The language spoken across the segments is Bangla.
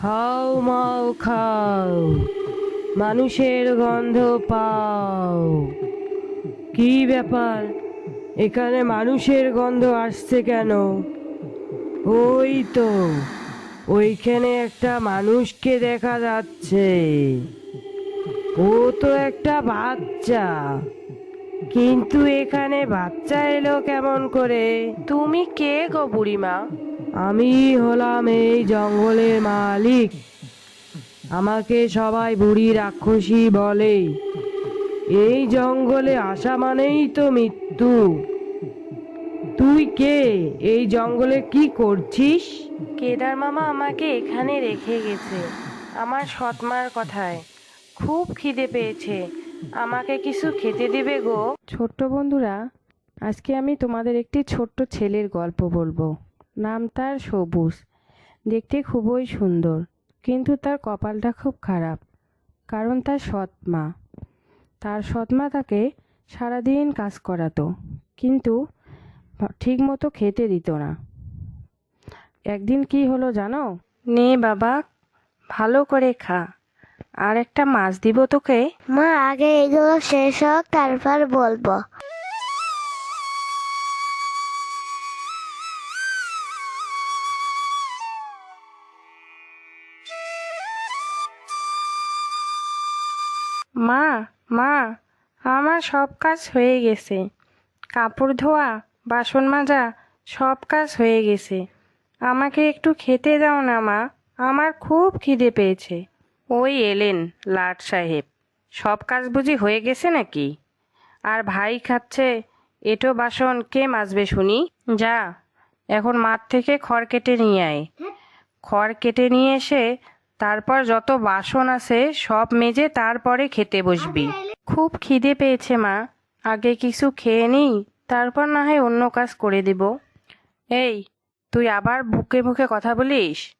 হাও, মাও, খাও। মানুষের গন্ধ পাও। কি ব্যাপার? এখানে মানুষের গন্ধ আসছে কেন? ওই তো, ওইখানে একটা মানুষকে দেখা যাচ্ছে। ও তো একটা বাচ্চা। কিন্তু এখানে বাচ্চা এলো কেমন করে? তুমি কে গো বুড়িমা? আমি হলাম এই জঙ্গলের মালিক। আমাকে সবাই বুড়ি রাক্ষসী বলে। এই জঙ্গলে আসা মানেই তো মৃত্যু। তুই কে? এই জঙ্গলে কি করছিস? কেদার মামা আমাকে এখানে রেখে গেছে। আমার সৎমার কথায়। খুব খিদে পেয়েছে। আমাকে কিছু খেতে দিবে গো? ছোট্ট বন্ধুরা আজকে আমি তোমাদের একটি ছোট্ট ছেলের গল্প বলব। নাম তার সবুজ। দেখতে খুবই সুন্দর কিন্তু তার কপালটা খুব খারাপ কারণ তার সৎ মা। তার সৎ মা তাকে সারাদিন কাজ করাতো কিন্তু ঠিক মতো খেতে দিত না। একদিন কি হলো জানো? নে বাবা ভালো করে খা। আর একটা মাছ দিব তোকে। মা আগে এগুলো শেষ হোক তারপর বলব। মা মা আমার সব কাজ হয়ে গেছে। কাপড় ধোয়া বাসন মাজা সব কাজ হয়ে গেছে। আমাকে একটু খেতে দাও না মা। আমার খুব খিদে পেয়েছে। ওই এলেন লাট সাহেব। সব কাজ বুঝি হয়ে গেছে নাকি? আর ভাই খাচ্ছে, এটো বাসন কে মাজবে শুনি? যা, এখন মাঠ থেকে খড় কেটে নিয়ে আয়। খড় কেটে নিয়ে এসে তারপর যত বাসন আছে সব মেজে তারপরে খেতে বসবি। খুব খিদে পেয়েছে মা। আগে কিছু খেয়ে নিই, তারপর না হয় অন্য কাজ করে দেব। এই, তুই আবার বুকে মুখে কথা বলিস?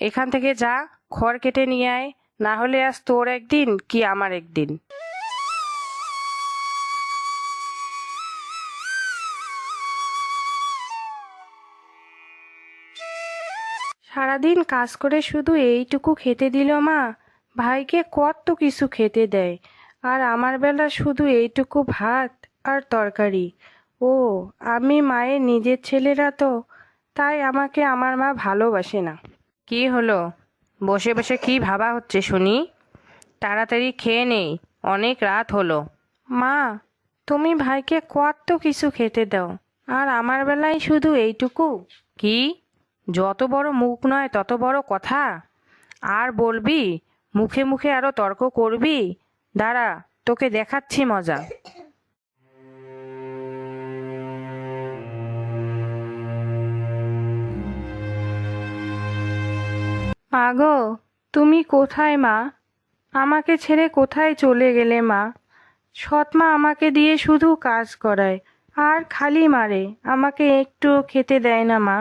এখান থেকে যা খড় কেটে নিয়ে আয়, না হলে আজ তোর একদিন কি আমার একদিন। সারাদিন কাজ করে শুধু এইটুকু খেতে দিল মা। ভাইকে কত কিছু খেতে দেয়, আর আমার বেলা শুধু এইটুকু ভাত আর তরকারি। ও, আমি মায়ের নিজের ছেলেরা তো, তাই আমাকে আমার মা ভালোবাসে না। কি হলো? বসে বসে কি ভাবা হচ্ছে শুনি? তাড়াতাড়ি খেয়ে নেই, অনেক রাত হলো। মা, তুমি ভাইকে কত কিছু খেতে দাও, আর আমার বেলায় শুধু এইটুকু? কি? যত বড় মুখ নয়, তত বড় কথা? আর বলবি? মুখে মুখে আরও তর্ক করবি? দাঁড়া, তোকে দেখাচ্ছি মজা। মাগো তুমি কোথায় মা? আমাকে ছেড়ে কোথায় চলে গেলে মা? সৎমা আমাকে দিয়ে শুধু কাজ করায়, আর খালি মারে, আমাকে একটু খেতে দেয় না মা।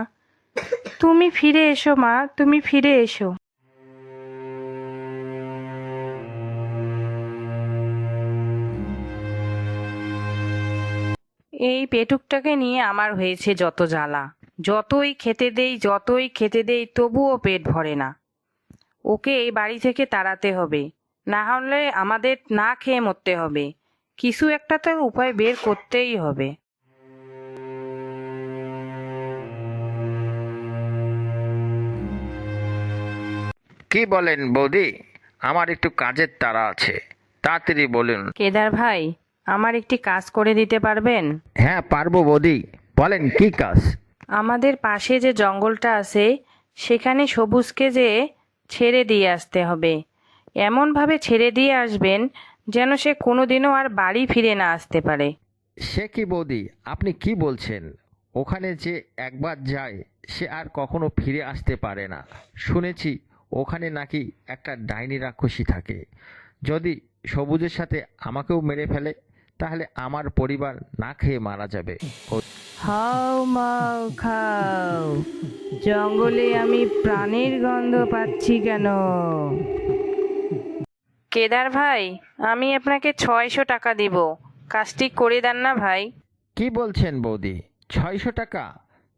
তুমি ফিরে এসো মা, তুমি ফিরে এসো। এই পেটুকটাকে নিয়ে আমার হয়েছে যত জ্বালা। যতই খেতে দেই যতই খেতে দেই তবুও পেট ভরে না। ওকে এই বাড়ি থেকে তাড়াতে হবে। না হলে আমাদের না খেয়ে মরতে হবে। কিছু একটা তো উপায় বের করতেই হবে। কি বলেন বৌদি? আমার একটু কাজের তাড়া আছে। তাড়াতাড়ি বলুন। কেদার ভাই আমার একটি কাজ করে দিতে পারবেন? হ্যাঁ পারব বৌদি। বলেন কি কাজ? আমাদের পাশে যে জঙ্গলটা আছে, সেখানে সবুজকে যে ছেড়ে দিয়ে আসতে হবে। এমনভাবে ছেড়ে দিয়ে আসবেন যেন সে কোনোদিনও আর বাড়ি ফিরে না আসতে পারে। সে কি বৌদি? আপনি কি বলছেন? ওখানে যে একবার যায়, সে আর কখনো ফিরে আসতে পারে না। শুনেছি, ওখানে নাকি একটা ডাইনি রাক্ষসী থাকে। যদি সবুজের সাথে আমাকেও মেরে ফেলে, তাহলে আমার পরিবার না খেয়ে মারা যাবে। হাও মাও খাও। জঙ্গলে আমি প্রাণীর গন্ধ পাচ্ছি কেন? কেদার ভাই আমি আপনাকে ছয়শো টাকা দিব। কাজটি করে দেন না ভাই। কি বলছেন বৌদি? ছয়শো টাকা?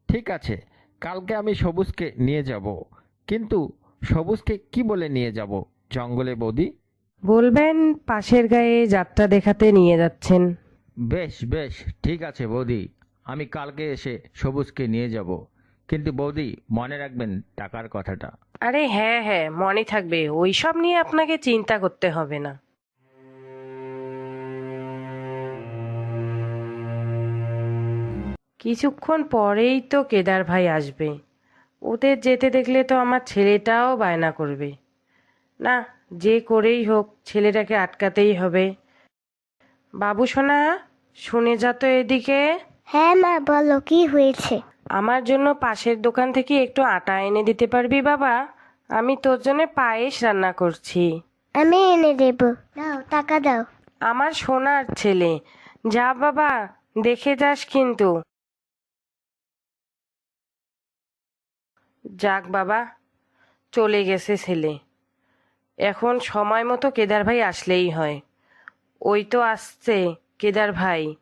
ঠিক আছে কালকে আমি সবুজকে নিয়ে যাব। কিন্তু সবুজকে কি বলে নিয়ে যাব জঙ্গলে বৌদি? বলবেন পাশের গায়ে যাত্রা দেখাতে নিয়ে যাচ্ছেন। বেশ বেশ ঠিক আছে বৌদি। আমি কালকে এসে সবুজকে নিয়ে যাব। কিন্তু বৌদি, মনে রাখবেন টাকার কথাটা। আরে হ্যাঁ হ্যাঁ মনে থাকবে। ওইসব নিয়ে আপনাকে চিন্তা করতে হবে না। কিছুক্ষণ পরেই তো কেদার ভাই আসবে। ওদের যেতে দেখলে তো আমার ছেলেটাও বায়না করবে। না, যে করেই হোক, ছেলেটাকে আটকাতেই হবে। বাবু সোনা, শুনে যা তো এদিকে। হ্যাঁ মা বলো কি হয়েছে? আমার জন্য পাশের দোকান থেকে একটু আটা এনে দিতে পারবি বাবা? আমি তোর জন্য পায়েস রান্না করছি। আমি এনে দেব। দাও টাকা দাও। আমার সোনার ছেলে। যা বাবা দেখে যাস কিন্তু। যাক বাবা চলে গেছে ছেলে। এখন সময় মতো কেদার ভাই আসলেই হয়। ওই তো আসছে কেদার ভাই।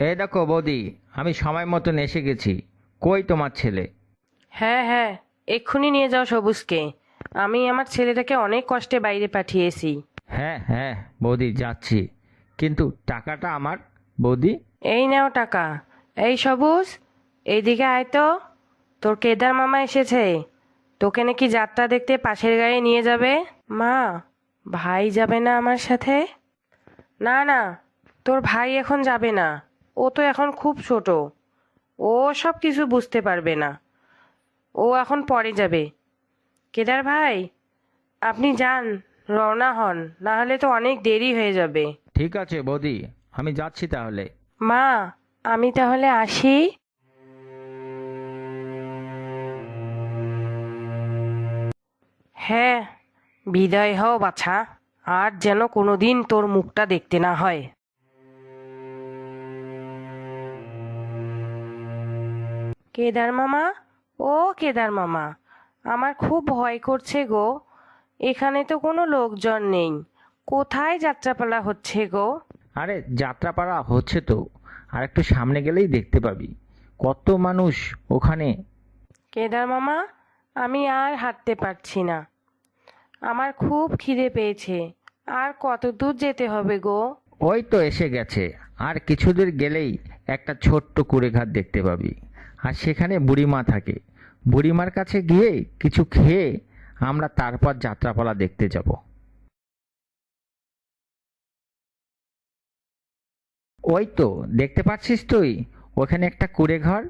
এই দেখো বৌদি আমি সময় মতন এসে গেছি। কই তোমার ছেলে? হ্যাঁ হ্যাঁ এক্ষুনি নিয়ে যাও সবুজকে। আমি আমার ছেলেটাকে অনেক কষ্টে বাইরে পাঠিয়েছি। হ্যাঁ হ্যাঁ বৌদি যাচ্ছি। কিন্তু টাকাটা আমার বৌদি? এই নাও টাকা। এই সবুজ এইদিকে আয় তো। তোর কেদার মামা এসেছে। তোকে নাকি যাত্রা দেখতে পাশের গায়ে নিয়ে যাবে। মা ভাই যাবে না আমার সাথে? না না তোর ভাই এখন যাবে না। ও তো এখন খুব ছোট। ও সব কিছু বুঝতে পারবে না। ও এখন পরে যাবে। কেদার ভাই আপনি যান রওনা হন না হলে তো অনেক দেরি হয়ে যাবে। ঠিক আছে বৌদি আমি যাচ্ছি তাহলে। মা আমি তাহলে আসি। হ্যাঁ বিদায় হও বাছা। আর যেন কোনোদিন তোর মুখটা দেখতে না হয়। কেদার মামা? ও কেদার মামা আমার খুব ভয় করছে গো। এখানে তো কোনো লোকজন নেই। কোথায় যাত্রাপালা হচ্ছে গো? আরে যাত্রাপাড়া হচ্ছে তো। আর একটু সামনে গেলেই দেখতে পাবি। কত মানুষ ওখানে। কেদার মামা আমি আর হাঁটতে পারছি না। আমার খুব খিদে পেয়েছে। আর কত দূর যেতে হবে গো? ওই তো এসে গেছে। আর কিছু দূর গেলেই একটা ছোট্ট কুড়েঘাট দেখতে পাবি। আর সেখানে বুড়িমা থাকে। বুড়িমার কাছে গিয়ে কিছু খেয়ে আমরা তারপর যাত্রাপালা দেখতে যাব। ওই তো দেখতে পাচ্ছিস তুই? ওখানে একটা কুড়ে ঘর।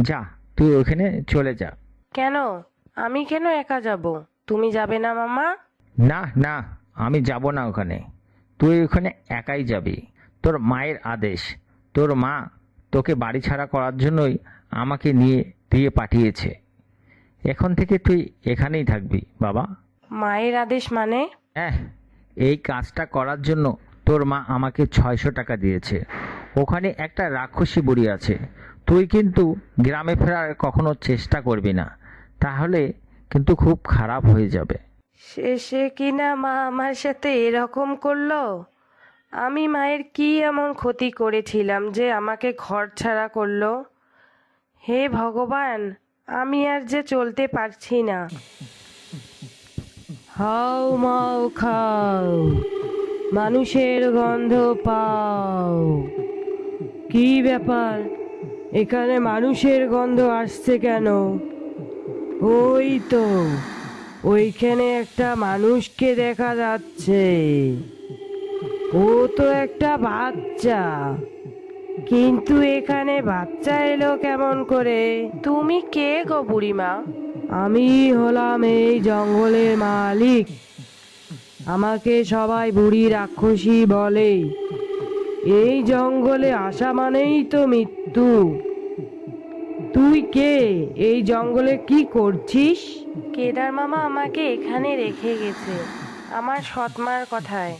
যা তুই ওখানে চলে যা। কেন? আমি কেন একা যাব? তুমি যাবে না মামা? না না আমি যাব না ওখানে। তুই ওখানে একাই যাবি। তোর মায়ের আদেশ। তোর মা তোকে বাড়ি ছাড়া করার জন্যই আমাকে নিয়ে দিয়ে পাঠিয়েছে। এখন থেকে তুই এখানেই থাকবি বাবা। মায়ের আদেশ মানে? হ্যাঁ এই কাজটা করার জন্য তোর মা আমাকে ছয়শো টাকা দিয়েছে। ওখানে একটা রাক্ষসী বুড়ি আছে। তুই কিন্তু গ্রামে ফেরার কখনো চেষ্টা করবি না। তাহলে কিন্তু খুব খারাপ হয়ে যাবে। শেষে কিনা মা আমার সাথে এরকম করল? আমি মায়ের কি এমন ক্ষতি করেছিলাম যে আমাকে ঘর ছাড়া করল? হে ভগবান, আমি আর যে চলতে পারছি না। হাও, মাও, খাও। মানুষের গন্ধ পাও। কি ব্যাপার? এখানে মানুষের গন্ধ আসছে কেন? ওই তো, ওইখানে একটা মানুষকে দেখা যাচ্ছে। ও তো একটা বাচ্চা। কিন্তু এখানে বাচ্চা এলো কেমন করে? তুমি কে গো বুড়িমা? আমি হলাম এই জঙ্গলের মালিক। আমাকে সবাই বুড়ি রাক্ষসী বলে। এই জঙ্গলে আসা মানেই তো মৃত্যু। তুই কে? এই জঙ্গলে কি করছিস? কেদার মামা আমাকে এখানে রেখে গেছে। আমার সৎমার কথায়।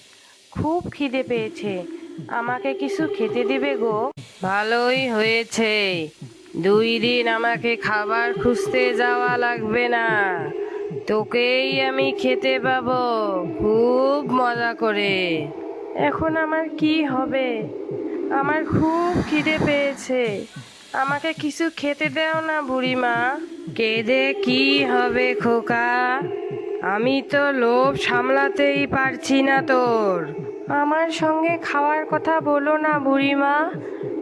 খুব খিদে পেয়েছে। আমাকে কিছু খেতে দিবে গো? ভালোই হয়েছে। দুই দিন আমাকে খাবার খুঁজতে যাওয়া লাগবে না। তোকেই আমি খেতে পাবো। খুব মজা করে। এখন আমার কি হবে? আমার খুব খিদে পেয়েছে। আমাকে কিছু খেতে দাও না বুড়িমা। কেঁদে কি হবে খোকা? আমি তো লোভ সামলাতেই পারছি না তোর। আমার সঙ্গে খাওয়ার কথা বলো না বুড়িমা।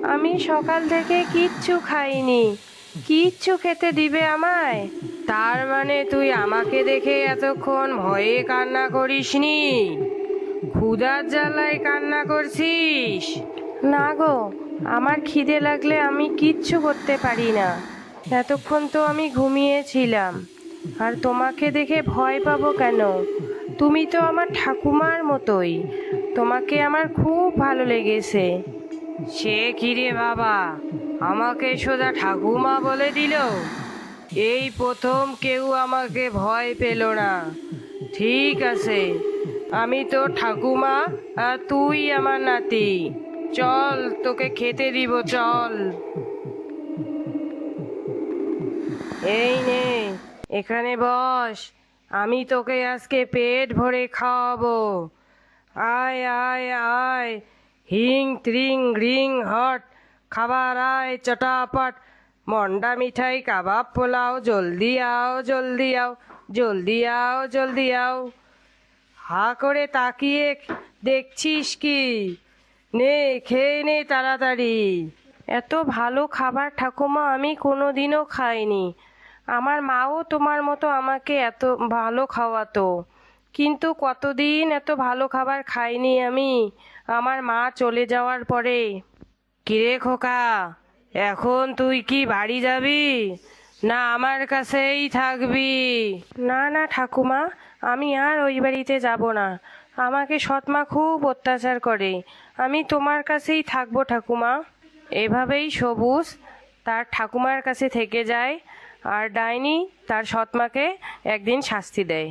আমি সকাল থেকে কিচ্ছু খাইনি। কিচ্ছু খেতে দিবে আমায়? তার মানে তুই আমাকে দেখে এতক্ষণ ভয়ে কান্না করিসনি? ক্ষুধার জ্বালায় কান্না করছিস? না গো, আমার খিদে লাগলে আমি কিচ্ছু করতে পারি না। এতক্ষণ তো আমি ঘুমিয়েছিলাম। আর তোমাকে দেখে ভয় পাবো কেন? তুমি তো আমার ঠাকুমার মতোই। তোমাকে আমার খুব ভালো লেগেছে। সে কিরে বাবা? আমাকে সোজা ঠাকুমা বলে দিল? এই প্রথম কেউ আমাকে ভয় পেল না। ঠিক আছে, আমি তো ঠাকুমা আর তুই আমার নাতি। চল, তোকে খেতে দিব, চল। এই নে, এখানে বস। আমি তোকে আজকে পেট ভরে খাওয়াবো। আয় আয় আয়। হিং, ত্রিং গ্রিং হট। খাবার আয়, চটাপট। মন্ডা মিঠাই, কাবাব পোলাও, জলদি আও জলদি আও। জলদি আও জলদি আও। হা করে তাকিয়ে দেখছিস কি? নে, খেয়ে নে তাড়াতাড়ি। এত ভালো খাবার ঠাকুমা, আমি কোনোদিনও খাইনি। আমার মাও তোমার মতো আমাকে এত ভালো খাওয়াতো। কিন্তু কতদিন এত ভালো খাবার খাইনি আমি? আমার মা চলে যাওয়ার পরে। কিরে খোকা এখন তুই কি বাড়ি যাবি? না আমার কাছেই থাকবি। না না ঠাকুমা আমি আর ওই বাড়িতে যাব না। আমাকে সৎমা খুব অত্যাচার করে। আমি তোমার কাছেই থাকব ঠাকুমা। এভাবেই সবুজ তার ঠাকুমার কাছে থেকে যায়। আর ডাইনি তার সৎমাকে একদিন শাস্তি দেয়।